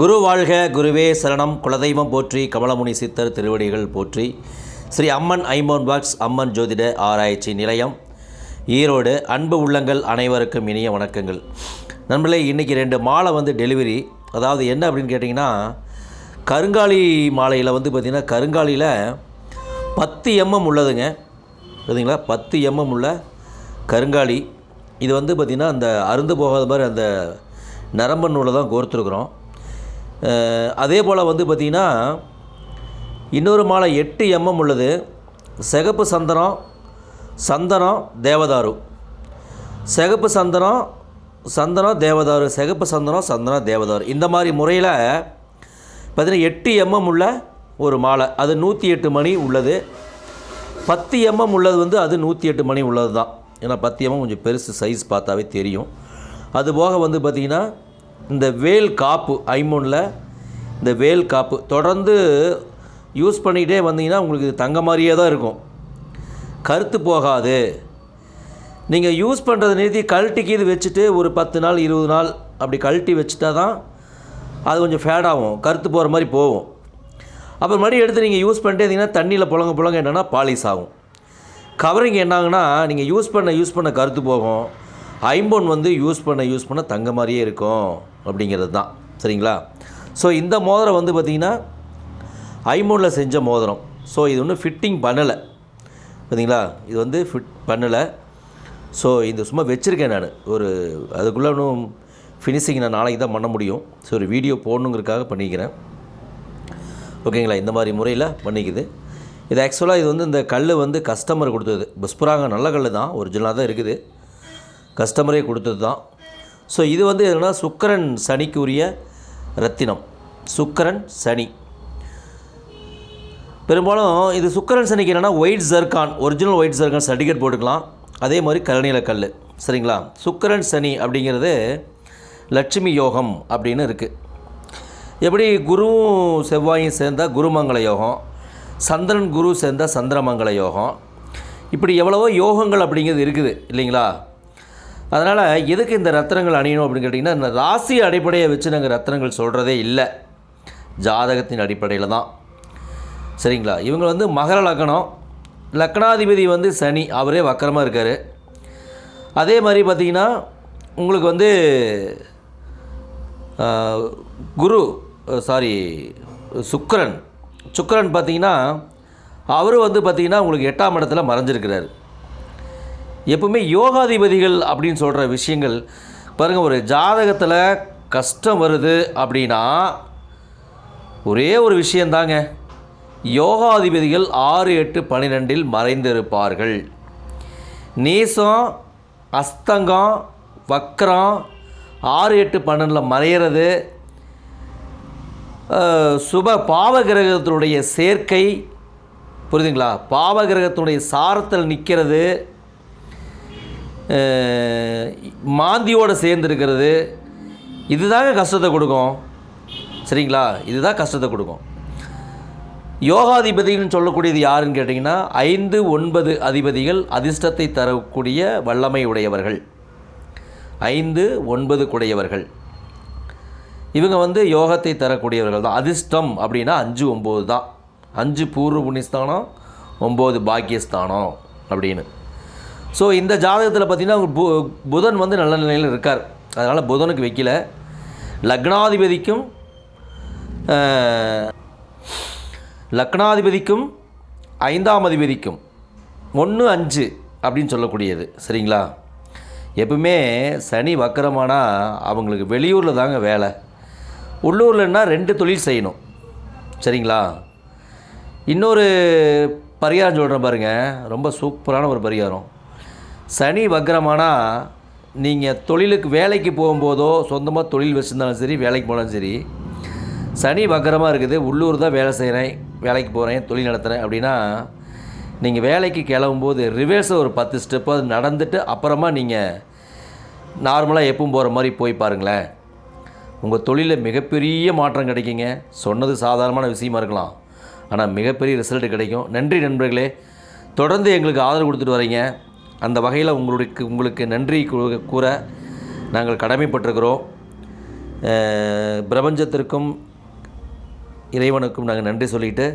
குரு வாழ்க குருவே சரணம். குலதெய்வம் போற்றி கமலமுனி சித்தர் திருவடிகள் போற்றி. ஸ்ரீ அம்மன் ஐமோன் பாக்ஸ் அம்மன் ஜோதிட ஆராய்ச்சி நிலையம். ஈரோடு அன்பு உள்ளங்கள் அனைவருக்கும் இனிய வணக்கங்கள். நண்பர்களே இன்றைக்கி ரெண்டு மாலை வந்து டெலிவரி. அதாவது என்ன அப்படின்னு கேட்டிங்கன்னா கருங்காலி மாலையில் வந்து பார்த்திங்கன்னா கருங்காலியில் பத்து எம்எம் உள்ளதுங்க. பார்த்தீங்களா பத்து எம்எம் உள்ள கருங்காலி. இது வந்து பார்த்திங்கன்னா அந்த அருந்து போகாத மாதிரி அந்த நரம்பு நூலை தான் கோர்த்துருக்குறோம். அதே போல் வந்து பார்த்திங்கன்னா இன்னொரு மாலை எட்டு எம்எம் உள்ளது. சிகப்பு சந்தனம் சந்தனம் தேவதாரு. சிகப்பு சந்தனம் சந்தனம் தேவதாரு. சிகப்பு சந்தனம் சந்தனம் தேவதாரு. இந்த மாதிரி முறையில் பார்த்திங்கன்னா எட்டு எம்எம் உள்ள ஒரு மாலை. அது நூற்றி எட்டு மணி உள்ளது. பத்து எம்எம் உள்ளது வந்து அது நூற்றி எட்டு மணி உள்ளது தான் ஏன்னா பத்து எம்எம் கொஞ்சம் பெருசு சைஸ் பார்த்தாவே தெரியும். அது போக வந்து பார்த்திங்கன்னா இந்த வேல் காப்பு ஐமோனில் இந்த வேல் காப்பு தொடர்ந்து யூஸ் பண்ணிக்கிட்டே வந்தீங்கன்னா உங்களுக்கு தங்க மாதிரியே தான் இருக்கும். கருத்து போகாது. நீங்கள் யூஸ் பண்ணுறதை நிறுத்தி கழட்டிக்கு இது வச்சுட்டு ஒரு பத்து நாள் இருபது நாள் அப்படி கழட்டி வச்சுட்டா தான் அது கொஞ்சம் ஃபேட் ஆகும். கருத்து போகிற மாதிரி போகும். அப்புறம் மறுபடியும் எடுத்து நீங்கள் யூஸ் பண்ணிட்டே இருந்தீங்கன்னா தண்ணியில் புழங்க புழங்க என்னென்னா பாலிஷ் ஆகும். கவரிங் என்னாங்கன்னா நீங்கள் யூஸ் பண்ண யூஸ் பண்ண கருத்து போகும். ஐம்பொன் வந்து யூஸ் பண்ண யூஸ் பண்ண தங்க மாதிரியே இருக்கும் அப்படிங்கிறது தான். சரிங்களா? ஸோ இந்த மோதிரம் வந்து பார்த்திங்கன்னா ஐம்பொனில் செஞ்ச மோதிரம். ஸோ இது ஒன்றும் ஃபிட்டிங் பண்ணலை. பார்த்தீங்களா இது வந்து ஃபிட் பண்ணலை. ஸோ இது சும்மா வச்சுருக்கேன் நான். ஒரு அதுக்குள்ளே இன்னும் ஃபினிஷிங் நான் நாளைக்கு தான் பண்ண முடியும். ஸோ ஒரு வீடியோ போடணுங்கிறதுக்காக பண்ணிக்கிறேன். ஓகேங்களா? இந்த மாதிரி முறையில் பண்ணிக்குது. இது ஆக்சுவலாக இது வந்து இந்த கல் வந்து கஸ்டமர் கொடுத்தது. புஷ்பராங்க நல்ல கல் தான். ஒரிஜினலாக தான் இருக்குது. கஸ்டமரே கொடுத்தது தான். ஸோ இது வந்து என்னென்னா சுக்கரன் சனிக்கு உரிய ரத்தினம். சுக்கரன் சனி. பெரும்பாலும் இது சுக்கரன் சனிக்கு என்னென்னா white zircon original white zircon certificate போட்டுக்கலாம். அதே மாதிரி கருநீல கல் சரிங்களா? சுக்கரன் சனி அப்படிங்கிறது லட்சுமி யோகம் அப்படின்னு இருக்குது எப்படி குருவும் செவ்வாயும் சேர்ந்தால் குருமங்கள யோகம் சந்திரன் குரு சேர்ந்தால் சந்திரமங்கள யோகம். இப்படி எவ்வளவோ யோகங்கள் அப்படிங்கிறது இருக்குது இல்லைங்களா? அதனால் எதுக்கு இந்த ரத்தனங்கள் அணியணும் அப்படின்னு கேட்டிங்கன்னா ராசி அடிப்படையை வச்சு நாங்கள் ரத்தனங்கள் சொல்கிறதே இல்லை. ஜாதகத்தின் அடிப்படையில் தான். சரிங்களா? இவங்க வந்து மகர லக்கணம் லக்னாதிபதி வந்து சனி அவரே வக்கரமாக இருக்கார். அதே மாதிரி பார்த்திங்கன்னா உங்களுக்கு வந்து குரு சாரி சுக்கரன். சுக்கரன் பார்த்திங்கன்னா அவரும் வந்து பார்த்திங்கன்னா உங்களுக்கு எட்டாம் இடத்துல மறைஞ்சிருக்கிறார். எப்பவுமே யோகாதிபதிகள் அப்படின்னு சொல்கிற விஷயங்கள் பாருங்கள் ஒரு ஜாதகத்தில் கஷ்டம் வருது அப்படின்னா ஒரே ஒரு விஷயந்தாங்க. யோகாதிபதிகள் ஆறு எட்டு பன்னிரெண்டில் மறைந்திருப்பார்கள். நீசம் அஸ்தங்கம் வக்ரம் ஆறு எட்டு பன்னெண்டில் மறையிறது. சுப பாவகிரகத்தினுடைய சேர்க்கை புரியுதுங்களா? பாவகிரகத்தினுடைய சாரத்தில் நிற்கிறது மாந்தியோடு சேர்ந்துருக்கிறது இதுதாங்க கஷ்டத்தை கொடுக்கும். சரிங்களா? இதுதான் கஷ்டத்தை கொடுக்கும். யோகாதிபதின்னு சொல்லக்கூடியது யாருன்னு கேட்டிங்கன்னா ஐந்து ஒன்பது அதிபதிகள் அதிர்ஷ்டத்தை தரக்கூடிய வல்லமை உடையவர்கள். ஐந்து ஒன்பது குடையவர்கள். இவங்க வந்து யோகத்தை தரக்கூடியவர்கள் தான். அதிர்ஷ்டம் அப்படின்னா அஞ்சு ஒம்பது தான் அஞ்சு பூர்வ புண்ணியஸ்தானம் ஒம்பது பாக்கியஸ்தானம் அப்படின்னு. ஸோ இந்த ஜாதகத்தில் பார்த்திங்கன்னா பு புதன் வந்து நல்ல நிலையில் இருக்கார். அதனால் புதனுக்கு வைக்கல. லக்னாதிபதிக்கும் லக்னாதிபதிக்கும் ஐந்தாம் அதிபதிக்கும் ஒன்று அஞ்சு அப்படின்னு சொல்லக்கூடியது. சரிங்களா? எப்பவுமே சனி வக்கரமானா அவங்களுக்கு வெளியூரில் தாங்க வேலை. உள்ளூர்லன்னா ரெண்டு தொழில் செய்யணும். சரிங்களா? இன்னொரு பரிகாரம் சொல்கிறேன் பாருங்கள் ரொம்ப சூப்பரான ஒரு பரிகாரம். சனி வக்ரமானால் நீங்கள் தொழிலுக்கு வேலைக்கு போகும்போதோ சொந்தமாக தொழில் வச்சுருந்தாலும் சரி வேலைக்கு போனாலும் சரி சனி வக்கரமாக இருக்குது உள்ளூர் தான் வேலை செய்கிறேன் வேலைக்கு போகிறேன் தொழில் நடத்துகிறேன் அப்படின்னா நீங்கள் வேலைக்கு கிளம்பும்போது ரிவர்ஸை ஒரு பத்து ஸ்டெப்பாவது நடந்துட்டு அப்புறமா நீங்கள் நார்மலாக எப்பவும் போகிற மாதிரி போய் பாருங்களேன். உங்கள் தொழிலில் மிகப்பெரிய மாற்றம் கிடைக்குங்க. சொன்னது சாதாரணமான விஷயமா இருக்கலாம். ஆனால் மிகப்பெரிய ரிசல்ட் கிடைக்கும். நன்றி நண்பர்களே. தொடர்ந்து எங்களுக்கு ஆதரவு கொடுத்துட்டு வரீங்க. அந்த வகையில் உங்களுக்கு உங்களுக்கு நன்றி கூற நாங்கள் கடமைப்பட்டிருக்கிறோம். பிரபஞ்சத்திற்கும் இறைவனுக்கும் நாங்கள் நன்றி சொல்லிட்டு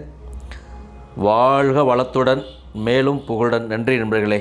வாழ்க வளத்துடன் மேலும் புகழுடன். நன்றி நண்பர்களே.